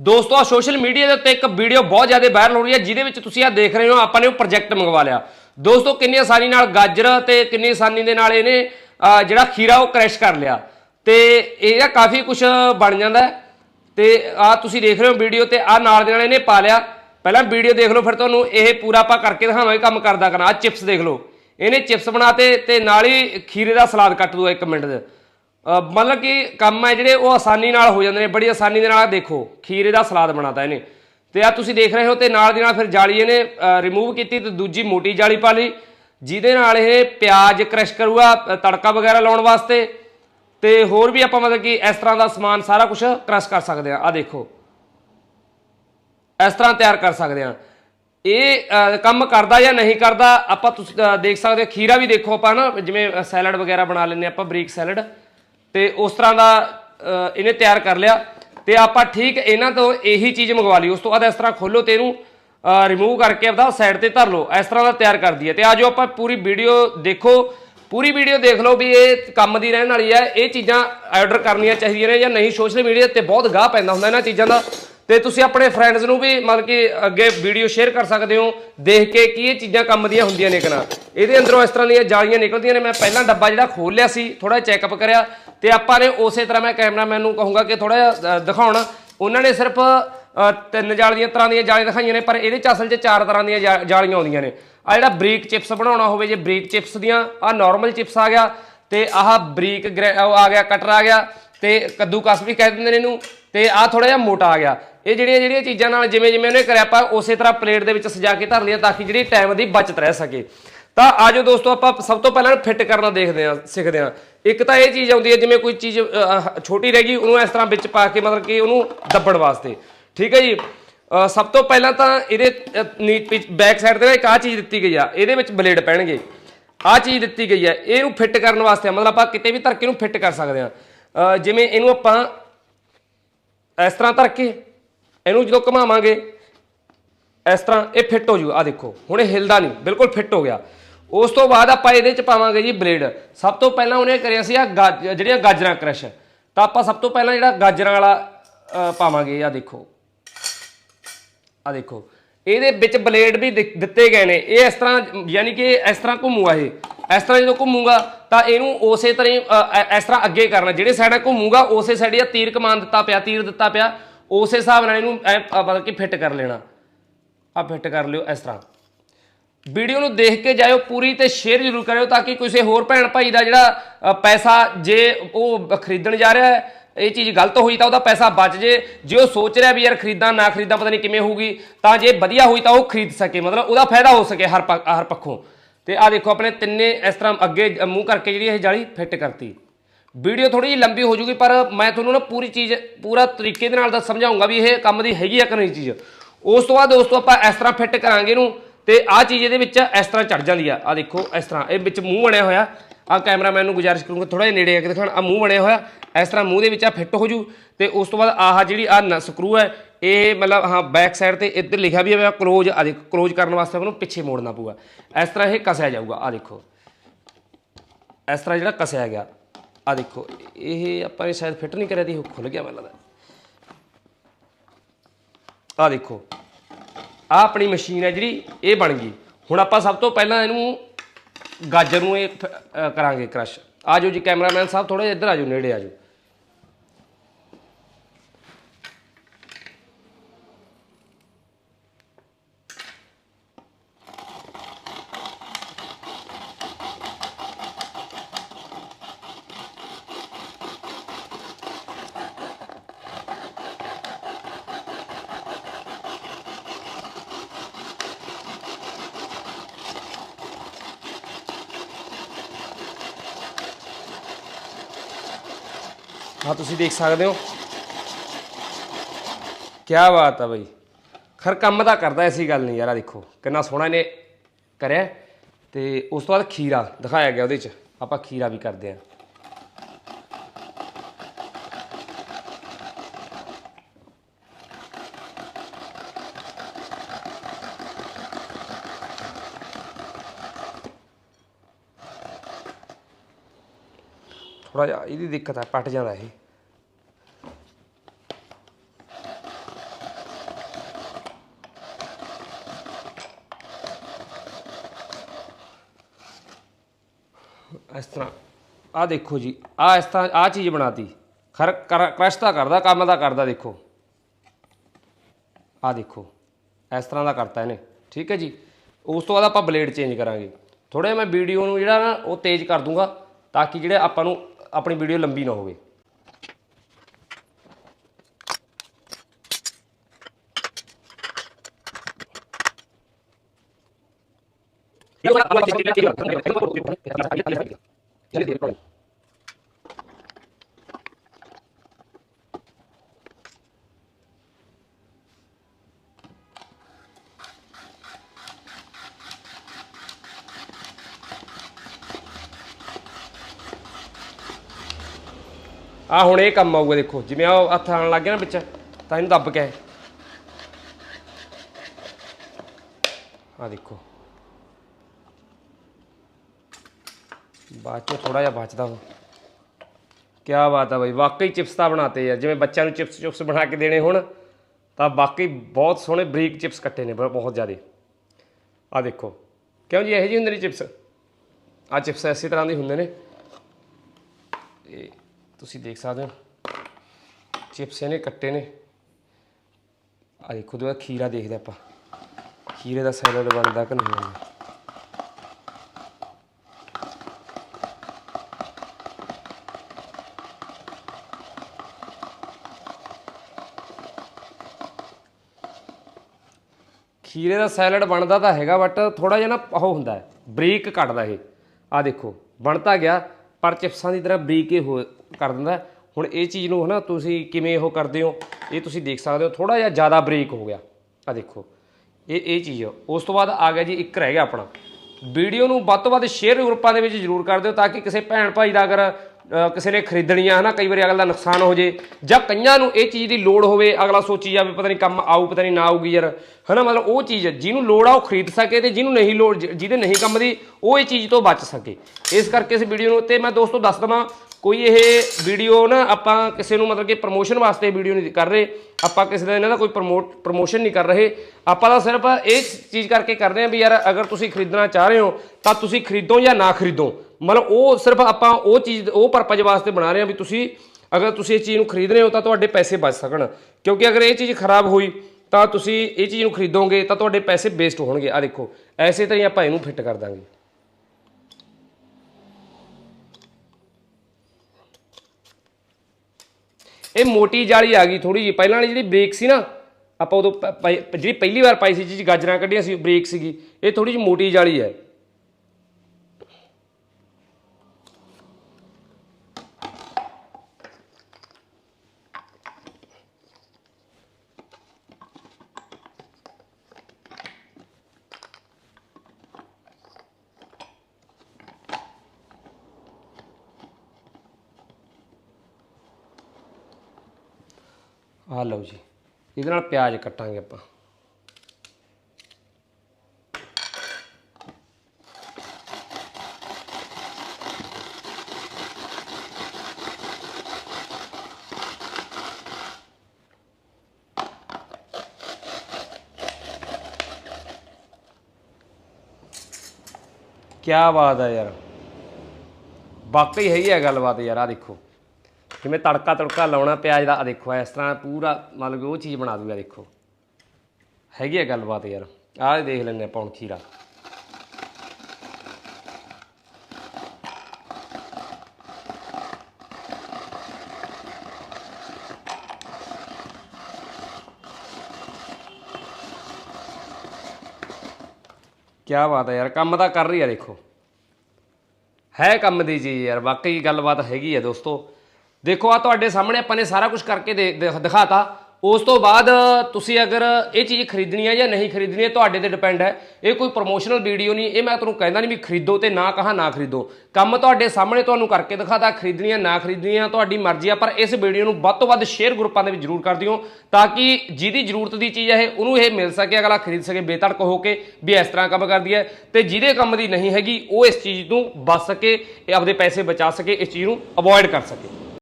ਦੋਸਤੋ ਆ social media ਦੇ ਉੱਤੇ ਇੱਕ ਵੀਡੀਓ ਬਹੁਤ ਜ਼ਿਆਦਾ ਵਾਇਰਲ ਹੋ ਰਹੀ ਹੈ, ਜਿਹਦੇ ਵਿੱਚ ਤੁਸੀਂ ਆ ਦੇਖ ਰਹੇ ਹੋ, ਆਪਾਂ ਨੇ ਉਹ ਪ੍ਰੋਜੈਕਟ ਮੰਗਵਾ ਲਿਆ। ਦੋਸਤੋ ਕਿੰਨੀ ਆਸਾਨੀ ਨਾਲ ਗਾਜਰ ਤੇ ਕਿੰਨੀ ਆਸਾਨੀ ਦੇ ਨਾਲ ਇਹਨੇ ਜਿਹੜਾ ਖੀਰਾ ਉਹ ਕ੍ਰੈਸ਼ ਕਰ ਲਿਆ। ਤੇ ਇਹਦਾ ਕਾਫੀ ਕੁਝ ਬਣ ਜਾਂਦਾ ਹੈ। ਤੇ ਆ ਤੁਸੀਂ ਦੇਖ ਰਹੇ ਹੋ ਵੀਡੀਓ ਤੇ ਆ ਨਾਲ ਦੇ ਨਾਲ ਇਹਨੇ ਪਾ ਲਿਆ। ਪਹਿਲਾਂ ਵੀਡੀਓ ਦੇਖ ਲਓ ਫਿਰ ਤੁਹਾਨੂੰ, ਇਹ ਪੂਰਾ ਆਪਾਂ ਕਰਕੇ ਦਿਖਾਵਾਂਗੇ, ਕੰਮ ਕਰਦਾ ਕਰਨਾ। ਆ ਚਿਪਸ ਦੇਖ ਲਓ। ਇਹਨੇ ਚਿਪਸ ਬਣਾਤੇ ਤੇ ਨਾਲ ਹੀ ਖੀਰੇ ਦਾ ਸਲਾਦ ਕੱਟ ਦੂਗਾ 1 ਮਿੰਟ ਦੇ। ਮਤਲਬ ਕਿ ਕੰਮ ਹੈ ਜਿਹੜੇ ਉਹ ਆਸਾਨੀ ਨਾਲ ਹੋ ਜਾਂਦੇ ਨੇ, ਬੜੀ ਆਸਾਨੀ ਦੇ ਨਾਲ ਦੇਖੋ, ਖੀਰੇ ਦਾ ਸਲਾਦ ਬਣਾਤਾ ਇਹਨੇ। ਤੇ ਆ ਤੁਸੀਂ ਦੇਖ ਰਹੇ ਹੋ ਤੇ ਨਾਲ ਦੀ ਨਾਲ ਫਿਰ ਜਾਲੀ ਇਹਨੇ ਰਿਮੂਵ ਕੀਤੀ ਤੇ ਦੂਜੀ ਮੋਟੀ ਜਾਲੀ ਪਾ ਲਈ, ਜਿਹਦੇ ਨਾਲ ਇਹ ਪਿਆਜ਼ ਕ੍ਰਸ਼ ਕਰੂਗਾ ਤੜਕਾ ਵਗੈਰਾ ਲਾਉਣ ਵਾਸਤੇ। ਤੇ ਹੋਰ ਵੀ ਆਪਾਂ ਮਤਲਬ ਕਿ ਇਸ ਤਰ੍ਹਾਂ ਦਾ ਸਮਾਨ ਸਾਰਾ ਕੁਝ ਕ੍ਰਸ਼ ਕਰ ਸਕਦੇ ਆ ਆ ਦੇਖੋ। ਇਸ ਤਰ੍ਹਾਂ ਤਿਆਰ ਕਰ ਸਕਦੇ ਆ ਇਹ ਕੰਮ ਕਰਦਾ ਜਾਂ ਨਹੀਂ ਕਰਦਾ, ਆਪਾਂ ਤੁਸੀਂ ਦੇਖ ਸਕਦੇ ਹੋ। ਖੀਰਾ ਵੀ ਦੇਖੋ ਆਪਾਂ ਨਾ, ਜਿਵੇਂ ਸੈਲਡ ਵਗੈਰਾ ਬਣਾ ਲੈਂਦੇ ਆਪਾਂ, ਬਰੀਕ ਸੈਲਡ ਤੇ ਉਸ ਤਰ੍ਹਾਂ ਦਾ ਇਹਨੇ ਤਿਆਰ ਕਰ ਲਿਆ। ਤੇ ਆਪਾਂ ਠੀਕ ਇਹਨਾਂ ਤੋਂ ਇਹੀ ਚੀਜ਼ ਮੰਗਵਾ ਲਈ। ਉਸ ਤੋਂ ਬਾਅਦ ਇਸ ਤਰ੍ਹਾਂ ਖੋਲੋ ਤੇ ਇਹਨੂੰ ਰਿਮੂਵ ਕਰਕੇ ਆਪਦਾ ਸਾਈਡ ਤੇ ਧਰ ਲਓ। ਇਸ ਤਰ੍ਹਾਂ ਦਾ ਤਿਆਰ ਕਰ ਦਈਏ ਤੇ ਆਜੋ ਆਪਾਂ ਪੂਰੀ ਵੀਡੀਓ ਦੇਖੋ। ਪੂਰੀ ਵੀਡੀਓ ਦੇਖ ਲਓ ਵੀ ਇਹ ਕੰਮ ਦੀ ਰਹਿਣ ਵਾਲੀ ਹੈ। ਇਹ ਚੀਜ਼ਾਂ ਆਰਡਰ ਕਰਨੀਆਂ ਚਾਹੀਦੀਆਂ ਨੇ ਜਾਂ ਨਹੀਂ। ਸੋਸ਼ਲ ਮੀਡੀਆ ਤੇ ਬਹੁਤ ਗਾਹ ਪੈਂਦਾ ਹੁੰਦਾ ਇਹਨਾਂ ਚੀਜ਼ਾਂ ਦਾ। ਤੇ ਤੁਸੀਂ ਆਪਣੇ ਫਰੈਂਡਸ ਨੂੰ ਵੀ ਮਤਲਬ ਕਿ ਅੱਗੇ ਵੀਡੀਓ ਸ਼ੇਅਰ ਕਰ ਸਕਦੇ ਹੋ। ਦੇਖ ਕੇ ਕਿ ਇਹ ਚੀਜ਼ਾਂ ਕੰਮ ਦੀਆਂ ਹੁੰਦੀਆਂ ਨੇ ਕਿ ਨਾ। ਇਹਦੇ ਅੰਦਰੋਂ ਇਸ ਤਰ੍ਹਾਂ ਦੀਆਂ ਜਾਲੀਆਂ ਨਿਕਲਦੀਆਂ ਨੇ। ਮੈਂ ਪਹਿਲਾਂ ਡੱਬਾ ਜਿਹੜਾ ਖੋਲ ਲਿਆ ਸੀ ਥੋੜਾ ਚੈੱਕਅਪ ਕਰਿਆ। ਤੇ ਆਪਾਂ ਨੇ ਉਸੇ ਤਰ੍ਹਾਂ ਮੈਂ ਕੈਮਰਾਮੈਨ ਨੂੰ ਕਹੂੰਗਾ ਕਿ ਥੋੜਾ ਜਿਹਾ ਦਿਖਾਉਣ। ਉਹਨਾਂ ਨੇ ਸਿਰਫ ਤਿੰਨ ਜਾਲੀਆਂ ਤਰ੍ਹਾਂ ਦੀਆਂ ਜਾਲੀਆਂ ਦਿਖਾਈਆਂ ਨੇ, ਪਰ ਇਹਦੇ ਚ ਅਸਲ 'ਚ ਚਾਰ ਤਰ੍ਹਾਂ ਦੀਆਂ ਜਾ- ਜਾਲੀਆਂ ਆਉਂਦੀਆਂ ਨੇ। ਆ ਜਿਹੜਾ ਬਰੀਕ ਚਿਪਸ ਬਣਾਉਣਾ ਹੋਵੇ, ਜੇ ਬਰੀਕ ਚਿਪਸ ਦੀਆਂ ਆ ਨਾਰਮਲ ਚਿਪਸ ਆ ਗਿਆ, ਤੇ ਆਹ ਬਰੀਕ ਗ੍ਰੈ- ਉਹ ਆ ਗਿਆ, ਕਟਰ ਆ ਗਿਆ, ਤੇ ਕੱਦੂਕਸ ਵੀ ਕਹਿ ਦਿੰਦੇ ਨੇ ਇਹਨੂੰ, ਤੇ ਆ ਥੋੜਾ ਜਿਹਾ ਮੋਟਾ ਆ ਗਿਆ। ਇਹ ਜਿਹੜੀਆਂ ਜਿਹੜੀਆਂ ਚੀਜ਼ਾਂ ਨਾਲ ਜਿਵੇਂ ਜਿਵੇਂ ਉਹਨੇ ਕਰਿਆ, ਆਪਾਂ ਉਸੇ ਤਰ੍ਹਾਂ ਪਲੇਟ ਦੇ ਵਿੱਚ ਸਜਾ ਕੇ ਧਰ ਲਿਆ ਤਾਂ ਕਿ ਜਿਹੜੀ ਟਾਈਮ ਦੀ ਬਚਤ ਰਹਿ ਸਕੇ। ਤਾਂ ਆਜੋ ਦੋਸਤੋ ਆਪਾਂ ਸਭ ਤੋਂ ਪਹਿਲਾਂ ਫਿੱਟ ਕਰਨਾ ਦੇਖਦੇ ਹਾਂ, ਸਿੱਖਦੇ ਹਾਂ। ਇੱਕ ਤਾਂ ਇਹ ਚੀਜ਼ ਆਉਂਦੀ ਹੈ, ਜਿਵੇਂ ਕੋਈ ਚੀਜ਼ ਛੋਟੀ ਰਹਿ ਗਈ, ਉਹਨੂੰ ਇਸ ਤਰ੍ਹਾਂ ਵਿੱਚ ਪਾ ਕੇ ਮਤਲਬ ਕਿ ਉਹਨੂੰ ਦੱਬਣ ਵਾਸਤੇ। ਠੀਕ ਹੈ ਜੀ? ਸਭ ਤੋਂ ਪਹਿਲਾਂ ਤਾਂ ਇਹਦੇ ਬੈਕ ਸਾਈਡ ਤੇ ਨਾ ਇੱਕ ਆ ਚੀਜ਼ ਦਿੱਤੀ ਗਈ ਆ। ਇਹਦੇ ਵਿੱਚ ਬਲੇਡ ਪੈਣਗੇ। ਆ ਚੀਜ਼ ਦਿੱਤੀ ਗਈ ਹੈ ਇਹਨੂੰ ਫਿੱਟ ਕਰਨ ਵਾਸਤੇ ਮਤਲਬ ਆਪਾਂ ਕਿਤੇ ਵੀ ਧਰ ਕੇ ਇਹਨੂੰ ਫਿੱਟ ਕਰ ਸਕਦੇ ਹਾਂ। ਜਿਵੇਂ ਇਹਨੂੰ ਆਪਾਂ ਇਸ ਤਰ੍ਹਾਂ ਧਰ ਕੇ ਇਹਨੂੰ ਜਦੋਂ ਘੁਮਾਵਾਂਗੇ ਇਸ ਤਰ੍ਹਾਂ ਇਹ ਫਿੱਟ ਹੋ ਜੂ ਆ ਦੇਖੋ ਹੁਣ ਇਹ ਹਿਲਦਾ ਨਹੀਂ। ਬਿਲਕੁਲ ਫਿੱਟ ਹੋ ਗਿਆ। ਉਸ ਤੋਂ ਬਾਅਦ ਆਪਾਂ ਇਹਦੇ ਚ ਪਾਵਾਂਗੇ ਜੀ ਬਲੇਡ ਸਭ ਤੋਂ ਪਹਿਲਾਂ ਉਹਨੇ ਕਰਿਆ ਸੀ ਆ ਜਿਹੜੀਆਂ ਗਾਜਰਾਂ ਕ੍ਰਸ਼ ਤਾਂ ਆਪਾਂ ਸਭ ਤੋਂ ਪਹਿਲਾਂ ਜਿਹੜਾ ਗਾਜਰਾਂ ਵਾਲਾ ਪਾਵਾਂਗੇ। ਆ ਦੇਖੋ। ਆ ਦੇਖੋ। ਇਹਦੇ ਵਿੱਚ ਬਲੇਡ ਵੀ ਦਿ- ਦਿੱਤੇ ਗਏ ਨੇ। ਇਹ ਇਸ ਤਰ੍ਹਾਂ ਯਾਨੀ ਕਿ ਇਸ ਤਰ੍ਹਾਂ ਘੁੰਮੂਗਾ ਇਹ। ਇਸ ਤਰ੍ਹਾਂ ਜਦੋਂ ਘੁੰਮੂਗਾ ਤਾਂ ਇਹਨੂੰ ਉਸੇ ਤਰ੍ਹਾਂ ਹੀ, ਇਸ ਤਰ੍ਹਾਂ ਅੱਗੇ ਕਰਨਾ। ਜਿਹੜੇ ਸਾਈਡ ਘੁੰਮੂਗਾ ਉਸੇ ਸਾਈਡ ਇਹ ਤੀਰ ਕਮਾਨ ਦਿੱਤਾ ਪਿਆ ਤੀਰ ਦਿੱਤਾ ਪਿਆ। ਉਸੇ ਹਿਸਾਬ ਨਾਲ ਇਹਨੂੰ ਮਤਲਬ ਕਿ ਫਿੱਟ ਕਰ ਲੈਣਾ। ਆ ਫਿੱਟ ਕਰ ਲਿਓ ਇਸ ਤਰ੍ਹਾਂ। ਵੀਡੀਓ ਨੂੰ ਦੇਖ ਕੇ ਜਾਇਓ, ਪੂਰੀ ਤੇ ਸ਼ੇਅਰ ਜ਼ਰੂਰ ਕਰਿਓ ਤਾਂ ਕਿ ਕਿਸੇ ਹੋਰ ਭੈਣ ਭਾਈ ਦਾ ਜਿਹੜਾ ਪੈਸਾ ਜੇ ਉਹ ਖਰੀਦਣ ਜਾ ਰਿਹਾ ਹੈ, ਇਹ ਚੀਜ਼ ਗਲਤ ਹੋਈ ਤਾਂ ਉਹਦਾ ਪੈਸਾ ਬਚ ਜੇ। ਜੇ ਉਹ ਸੋਚ ਰਿਹਾ ਵੀ ਯਾਰ ਖਰੀਦਾਂ ਨਾ ਖਰੀਦਾਂ ਪਤਾ ਨਹੀਂ ਕਿਵੇਂ ਹੋਊਗੀ, ਤਾਂ ਜੇ ਵਧੀਆ ਹੋਈ ਤਾਂ ਉਹ ਖਰੀਦ ਸਕੇ। ਮਤਲਬ ਉਹਦਾ ਫਾਇਦਾ ਹੋ ਸਕੇ ਹਰ ਹਰ ਪੱਖੋਂ। ਤੇ ਆ ਦੇਖੋ ਆਪਣੇ ਤਿੰਨੇ ਇਸ ਤਰ੍ਹਾਂ ਅੱਗੇ ਮੂੰਹ ਕਰਕੇ ਜਿਹੜੀ ਇਹ ਜਾਲੀ ਫਿੱਟ ਕਰਤੀ। ਵੀਡੀਓ ਥੋੜੀ ਜਿਹੀ ਲੰਬੀ ਹੋ ਜੂਗੀ, ਪਰ ਮੈਂ ਤੁਹਾਨੂੰ ਨਾ ਪੂਰੀ ਚੀਜ਼, ਪੂਰਾ ਤਰੀਕੇ ਦੇ ਨਾਲ ਦਾ ਸਮਝਾਉਂਗਾ ਵੀ ਇਹ ਕੰਮ ਦੀ ਹੈਗੀ ਆ ਕਿ ਨਹੀਂ ਚੀਜ਼। ਉਸ ਤੋਂ ਬਾਅਦ ਦੋਸਤੋ ਆਪਾਂ ਇਸ ਤਰ੍ਹਾਂ ਫਿੱਟ ਕਰਾਂਗੇ ਇਹਨੂੰ ਤੇ ਆਹ ਚੀਜ਼ ਇਹਦੇ ਵਿੱਚ ਇਸ ਤਰ੍ਹਾਂ ਚੜ ਜਾਂਦੀ ਆ। ਆ ਦੇਖੋ ਇਸ ਤਰ੍ਹਾਂ, ਇਹ ਵਿੱਚ ਮੂੰਹ ਬਣਿਆ ਹੋਇਆ। ਆ ਕੈਮਰਾਮੈਨ ਨੂੰ ਗੁਜ਼ਾਰਿਸ਼ ਕਰੂੰਗਾ ਥੋੜਾ ਜਿਹਾ ਨੇੜੇ ਆ ਕੇ ਦਿਖਾਣ ਆ ਮੂੰਹ ਬਣਿਆ ਹੋਇਆ, ਇਸ ਤਰ੍ਹਾਂ ਮੂੰਹ ਦੇ ਵਿੱਚ ਆ ਫਿੱਟ ਹੋ ਜੂ ਤੇ ਉਸ ਤੋਂ ਬਾਅਦ ਆਹ ਜਿਹੜੀ ਆ ਸਕਰੂ ਹੈ, ਇਹ ਮਤਲਬ ਹਾਂ ਬੈਕ ਸਾਈਡ ਤੇ ਇੱਧਰ ਲਿਖਿਆ ਵੀ ਹੈ ਕਲੋਜ਼ ਆ। ਦੇਖੋ ਕਲੋਜ਼ ਕਰਨ ਵਾਸਤੇ ਉਹਨੂੰ ਪਿੱਛੇ ਮੋੜਨਾ ਪਊਗਾ। ਇਸ ਤਰ੍ਹਾਂ ਇਹ ਕਸਿਆ ਜਾਊਗਾ। ਆ ਦੇਖੋ। ਇਸ ਤਰ੍ਹਾਂ ਜਿਹੜਾ ਕਸਿਆ ਗਿਆ। ਆ ਦੇਖੋ, ਇਹ ਆਪਾਂ ਇਹ ਸ਼ਾਇਦ ਫਿੱਟ ਨਹੀਂ ਕਰਿਆ ਦੀ ਖੁੱਲ ਗਿਆ ਮੈਨੂੰ ਲੱਗਦਾ। ਆ ਦੇਖੋ। ਆ ਆਪਣੀ ਮਸ਼ੀਨ ਹੈ ਜਿਹੜੀ ਇਹ ਬਣ ਗਈ। ਹੁਣ ਆਪਾਂ ਸਭ ਤੋਂ ਪਹਿਲਾਂ ਇਹਨੂੰ ਗਾਜਰ ਨੂੰ ਇਹ ਫ- ਅ, ਕਰਾਂਗੇ ਕ੍ਰਸ਼ ਆਜੋ ਜੀ ਕੈਮਰਾਮੈਨ ਸਾਹਿਬ ਥੋੜੇ ਜਿਹਾ ਇੱਧਰ ਆ ਜਾਓ ਨੇੜੇ ਆ ਜਾਓ। ਹਾਂ, ਤੁਸੀਂ ਦੇਖ ਸਕਦੇ ਹੋ। ਕੀ ਬਾਤ ਆ ਬਈ। ਖਰ ਕੰਮ ਤਾਂ ਕਰਦਾ, ਐਸੀ ਗੱਲ ਨਹੀਂ ਯਾਰ ਆ ਦੇਖੋ, ਕਿੰਨਾ ਸੋਹਣਾ ਇਹਨੇ ਕਰਿਆ। ਤੇ ਉਸ ਤੋਂ ਬਾਅਦ ਖੀਰਾ ਦਿਖਾਇਆ ਗਿਆ ਉਹਦੇ ਚ, ਆਪਾਂ ਖੀਰਾ ਵੀ ਕਰਦੇ ਆ ਥੋੜਾ ਇਹਦੀ ਦਿੱਕਤ ਹੈ ਪੱਟ ਜਾਂਦਾ ਇਹ। ਇਸ ਤਰ੍ਹਾਂ ਆ ਦੇਖੋ ਜੀ ਆ ਇਸ ਤਰ੍ਹਾਂ ਆ ਚੀਜ਼ ਬਣਾਤੀ। ਖਰ ਕ੍ਰਸ਼ ਦਾ ਕਰਦਾ, ਕੰਮ ਦਾ ਕਰਦਾ, ਦੇਖੋ। ਆ ਦੇਖੋ, ਇਸ ਤਰ੍ਹਾਂ ਦਾ ਕਰਤਾ ਇਹਨੇ, ਠੀਕ ਹੈ ਜੀ? ਉਸ ਤੋਂ ਬਾਅਦ ਆਪਾਂ ਬਲੇਡ ਚੇਂਜ ਕਰਾਂਗੇ। ਥੋੜਾ ਮੈਂ ਵੀਡੀਓ ਨੂੰ ਜਿਹੜਾ ਨਾ, ਉਹ ਤੇਜ਼ ਕਰ ਦੂੰਗਾ, ਤਾਂ ਕਿ ਜਿਹੜੇ ਆਪਾਂ ਨੂੰ ਆਪਣੀ ਵੀਡੀਓ ਲੰਬੀ ਨਾ ਹੋਵੇ ਆ ਹੁਣ ਇਹ ਕੰਮ ਆਊਗਾ ਦੇਖੋ, ਜਿਵੇਂ ਆ ਹੱਥ ਆਣ ਲੱਗ ਗਿਆ ਨਾ ਵਿੱਚ, ਤਾਂ ਇਹਨੂੰ ਦੱਬ ਕੇ। ਆ ਦੇਖੋ। ਬਾਅਦ ਚ ਥੋੜਾ ਜਿਹਾ ਬਚਦਾ ਵਾ ਕੀ ਬਾਤ ਆ ਬਾਈ, ਵਾਕਈ ਚਿਪਸ ਤਾਂ ਬਣਾਤੇ ਯਾਰ ਜਿਵੇਂ ਬੱਚਿਆਂ ਨੂੰ ਚਿਪਸ ਚਿਪਸ ਬਣਾ ਕੇ ਦੇਣੇ ਹੁਣ, ਤਾਂ ਵਾਕਈ ਬਹੁਤ ਸੋਹਣੇ ਬਰੀਕ ਚਿਪਸ ਕੱਟੇ ਨੇ ਬ- ਬਹੁਤ ਜ਼ਿਆਦੇ। ਆ ਦੇਖੋ। ਕਿਉਂ ਜੀ, ਇਹੋ ਜਿਹੇ ਹੁੰਦੇ ਨੇ ਚਿਪਸ? ਆ ਚਿਪਸ ਇਸੇ ਤਰ੍ਹਾਂ ਦੇ ਹੁੰਦੇ ਨੇ। ਇਹ ਤੁਸੀਂ ਦੇਖ ਸਕਦੇ ਹੋ। ਚਿਪਸ ਇਹਨੇ ਕੱਟੇ ਨੇ। ਆ ਦੇਖੋ ਉਹਦੇ ਖੀਰਾ ਦੇਖਦੇ ਆਪਾਂ। ਖੀਰੇ ਦਾ ਸੈਲਡ ਬਣਦਾ ਕਿ ਨਹੀਂ ਬਣਦਾ? ਖੀਰੇ ਦਾ ਸੈਲਡ ਬਣਦਾ ਤਾਂ ਹੈਗਾ ਬਟ ਥੋੜਾ ਜਿਹਾ ਨਾ ਉਹ ਹੁੰਦਾ ਹੈ। ਬਰੀਕ ਕੱਟਦਾ ਇਹ। ਆ ਦੇਖੋ, ਬਣਤਾ ਗਿਆ। ਪਰ ਚਿਪਸਾਂ ਦੀ ਤਰ੍ਹਾਂ ਬਰੀਕ ਇਹ ਹੋ ਕਰ ਦਿੰਦਾ ਹੁਣ ਇਹ ਚੀਜ਼ ਨੂੰ ਹਨਾ ਤੁਸੀਂ ਕਿਵੇਂ ਉਹ ਕਰਦੇ ਹੋ, ਇਹ ਤੁਸੀਂ ਦੇਖ ਸਕਦੇ ਹੋ ਥੋੜਾ ਜਿਹਾ ਜ਼ਿਆਦਾ ਬਰੀਕ ਹੋ ਗਿਆ। ਆ ਦੇਖੋ, ਇਹ ਇਹ ਚੀਜ਼ ਉਸ ਤੋਂ ਬਾਅਦ ਆ ਗਿਆ ਜੀ ਇੱਕ ਰਹਿ ਗਿਆ ਆਪਣਾ। ਵੀਡੀਓ ਨੂੰ ਵੱਧ ਤੋਂ ਵੱਧ ਸ਼ੇਅਰ ਗਰੁੱਪਾਂ ਦੇ ਵਿੱਚ ਜ਼ਰੂਰ ਕਰ ਦਿਓ ਤਾਂ ਕਿ ਕਿਸੇ ਭੈਣ ਭਾਈ ਦਾ ਅਗਰ ਕਿਸੇ ਨੇ ਖਰੀਦਣੀ ਆ ਹਨਾ, ਕਈ ਵਾਰੀ ਅਗਲਾ ਦਾ ਨੁਕਸਾਨ ਹੋ ਜੇ, ਜਾਂ ਕਈਆਂ ਨੂੰ ਇਹ ਚੀਜ਼ ਦੀ ਲੋੜ ਹੋਵੇ, ਅਗਲਾ ਸੋਚੀ ਜਾਵੇ, ਪਤਾ ਨਹੀਂ ਕੰਮ ਆਊ, ਪਤਾ ਨਹੀਂ ਨਾ ਆਊਗੀ ਯਾਰ। ਹਨਾ, ਮਤਲਬ ਉਹ ਚੀਜ਼ ਜਿਹਨੂੰ ਲੋੜ ਆ ਉਹ ਖਰੀਦ ਸਕੇ ਤੇ ਜਿਹਨੂੰ ਨਹੀਂ ਲੋੜ ਜਿ- ਜਿਹਦੇ ਨਹੀਂ ਕੰਮ ਦੀ, ਉਹ ਇਹ ਚੀਜ਼ ਤੋਂ ਬਚ ਸਕੇ। ਇਸ ਕਰਕੇ ਇਸ ਵੀਡੀਓ ਨੂੰ ਤੇ ਮੈਂ ਦੋਸਤੋ ਦੱਸ ਦਵਾਂ, ਕੋਈ ਇਹ ਵੀਡੀਓ ਨਾ ਆਪਾਂ ਕਿਸੇ ਨੂੰ ਮਤਲਬ ਕਿ ਪ੍ਰਮੋਸ਼ਨ ਵਾਸਤੇ ਵੀਡੀਓ ਨਹੀਂ ਕਰ ਰਹੇ, ਆਪਾਂ ਕਿਸੇ ਦਾ ਇਹਨਾਂ ਦਾ ਕੋਈ ਪ੍ਰਮੋਟ ਪ੍ਰਮੋਸ਼ਨ ਨਹੀਂ ਕਰ ਰਹੇ, ਆਪਾਂ ਤਾਂ ਸਿਰਫ ਇਹ ਚੀਜ਼ ਕਰਕੇ ਕਰ ਰਹੇ ਹਾਂ ਵੀ ਯਾਰ ਅਗਰ ਤੁਸੀਂ ਖਰੀਦਣਾ ਚਾਹ ਰਹੇ ਹੋ, ਤਾਂ ਤੁਸੀਂ ਖਰੀਦੋ ਜਾਂ ਨਾ ਖਰੀਦੋ। ਮਤਲਬ ਉਹ ਸਿਰਫ ਆਪਾਂ ਉਹ ਚੀਜ਼, ਉਹ ਪਰਪਸ ਵਾਸਤੇ ਬਣਾ ਰਹੇ ਹਾਂ ਵੀ ਤੁਸੀਂ ਅਗਰ ਤੁਸੀਂ ਇਸ ਚੀਜ਼ ਨੂੰ ਖਰੀਦ ਰਹੇ ਹੋ ਤਾਂ ਤੁਹਾਡੇ ਪੈਸੇ ਬਚ ਸਕਣ। ਕਿਉਂਕਿ ਅਗਰ ਇਹ ਚੀਜ਼ ਖਰਾਬ ਹੋਈ ਤਾਂ ਤੁਸੀਂ ਇਹ ਚੀਜ਼ ਨੂੰ ਖਰੀਦੋਗੇ ਤਾਂ ਤੁਹਾਡੇ ਪੈਸੇ ਵੇਸਟ ਹੋਣਗੇ। ਆ ਦੇਖੋ, ਐਸੇ ਤਰ੍ਹਾਂ ਹੀ ਆਪਾਂ ਇਹਨੂੰ ਫਿੱਟ ਕਰ ਦਾਂਗੇ। ਇਹ ਮੋਟੀ ਜਾਲੀ ਆ ਗਈ ਥੋੜੀ ਜਿਹੀ। ਪਹਿਲਾਂ ਵਾਲੀ ਜਿਹੜੀ ਬ੍ਰੇਕ ਸੀ ਨਾ, ਆਪਾਂ ਉਦੋਂ ਪਾਈ- ਜਿਹੜੀ ਪਹਿਲੀ ਵਾਰ ਪਾਈ ਸੀ ਜਿਹੀ ਗਾਜਰਾਂ ਕੱਢੀਆਂ ਸੀ ਬ੍ਰੇਕ ਸੀਗੀ। ਇਹ ਥੋੜੀ ਜਿਹੀ ਮੋਟੀ ਜਾਲੀ ਹੈ। ਆਹ ਲਓ ਜੀ, ਇਹਦੇ ਨਾਲ ਪਿਆਜ਼ ਕੱਟਾਂਗੇ ਆਪਾਂ। ਕੀ ਬਾਤ ਹੈ ਯਾਰ। ਵਾਕਈ ਹੈਗੀ ਹੈ ਗੱਲਬਾਤ ਯਾਰ ਆ ਦੇਖੋ। ਜਿਵੇਂ ਤੜਕਾ ਤੜਕਾ ਲਾਉਣਾ ਪਿਆਜ਼ ਦਾ ਆ ਦੇਖੋ, ਇਸ ਤਰ੍ਹਾਂ ਪੂਰਾ ਮਤਲਬ ਕਿ ਉਹ ਚੀਜ਼ ਬਣਾ ਦੂਗਾ, ਦੇਖੋ। ਹੈਗੀ ਆ ਗੱਲਬਾਤ ਯਾਰ, ਆਹ ਦੇਖ ਲੈਂਦੇ ਆਪਾਂ ਹੁਣ ਖੀਰਾ। ਕੀ ਬਾਤ ਹੈ ਯਾਰ, ਕੰਮ ਤਾਂ ਕਰ ਰਹੀ ਆ, ਦੇਖੋ। ਹੈ ਕੰਮ ਦੀ ਚੀਜ਼ ਯਾਰ ਵਾਕਈ ਗੱਲਬਾਤ ਹੈਗੀ ਹੈ ਦੋਸਤੋ। ਦੇਖੋ ਆ ਤੁਹਾਡੇ ਸਾਹਮਣੇ ਆਪਾਂ ਨੇ ਸਾਰਾ ਕੁਝ ਕਰਕੇ ਦੇ- ਦਿਖ- ਦਿਖਾਤਾ। ਉਸ ਤੋਂ ਬਾਅਦ ਤੁਸੀਂ ਅਗਰ ਇਹ ਚੀਜ਼ ਖਰੀਦਣੀ ਹੈ ਜਾਂ ਨਹੀਂ ਖਰੀਦਣੀ ਹੈ ਤੁਹਾਡੇ ਤੇ ਡਿਪੈਂਡ ਹੈ। ਇਹ ਕੋਈ ਪ੍ਰੋਮੋਸ਼ਨਲ ਵੀਡੀਓ ਨਹੀਂ, ਇਹ ਮੈਂ ਤੁਹਾਨੂੰ ਕਹਿੰਦਾ ਨਹੀਂ ਵੀ ਖਰੀਦੋ ਤੇ ਨਾ ਕਹਾ, ਨਾ ਖਰੀਦੋ। ਕੰਮ ਤੁਹਾਡੇ ਸਾਹਮਣੇ ਤੁਹਾਨੂੰ ਕਰਕੇ ਦਿਖਾਤਾ, ਖਰੀਦਣੀਆਂ, ਨਾ ਖਰੀਦਣੀਆਂ, ਤੁਹਾਡੀ ਮਰਜ਼ੀ ਆ, ਪਰ ਇਸ ਵੀਡੀਓ ਨੂੰ ਵੱਧ ਤੋਂ ਵੱਧ ਸ਼ੇਅਰ ਗਰੁੱਪਾਂ ਦੇ ਵਿੱਚ ਜ਼ਰੂਰ ਕਰ ਦਿਓ, ਤਾਂ ਕਿ ਜਿਹਦੀ ਜ਼ਰੂਰਤ ਦੀ ਚੀਜ਼ ਹੈ ਉਹਨੂੰ ਇਹ ਮਿਲ ਸਕੇ, ਅਗਲਾ ਖਰੀਦ ਸਕੇ, ਬੇਤੜਕ ਹੋ ਕੇ ਵੀ ਇਸ ਤਰ੍ਹਾਂ ਕੰਮ ਕਰਦੀ ਹੈ। ਤੇ ਜਿਹਦੇ ਕੰਮ ਦੀ ਨਹੀਂ ਹੈਗੀ, ਉਹ ਇਸ ਚੀਜ਼ ਤੋਂ ਬਚ ਸਕੇ ਆਪਦੇ ਪੈਸੇ ਬਚਾ ਸਕੇ, ਇਸ ਚੀਜ਼ ਨੂੰ ਅਵੋਇਡ ਕਰ ਸਕੇ।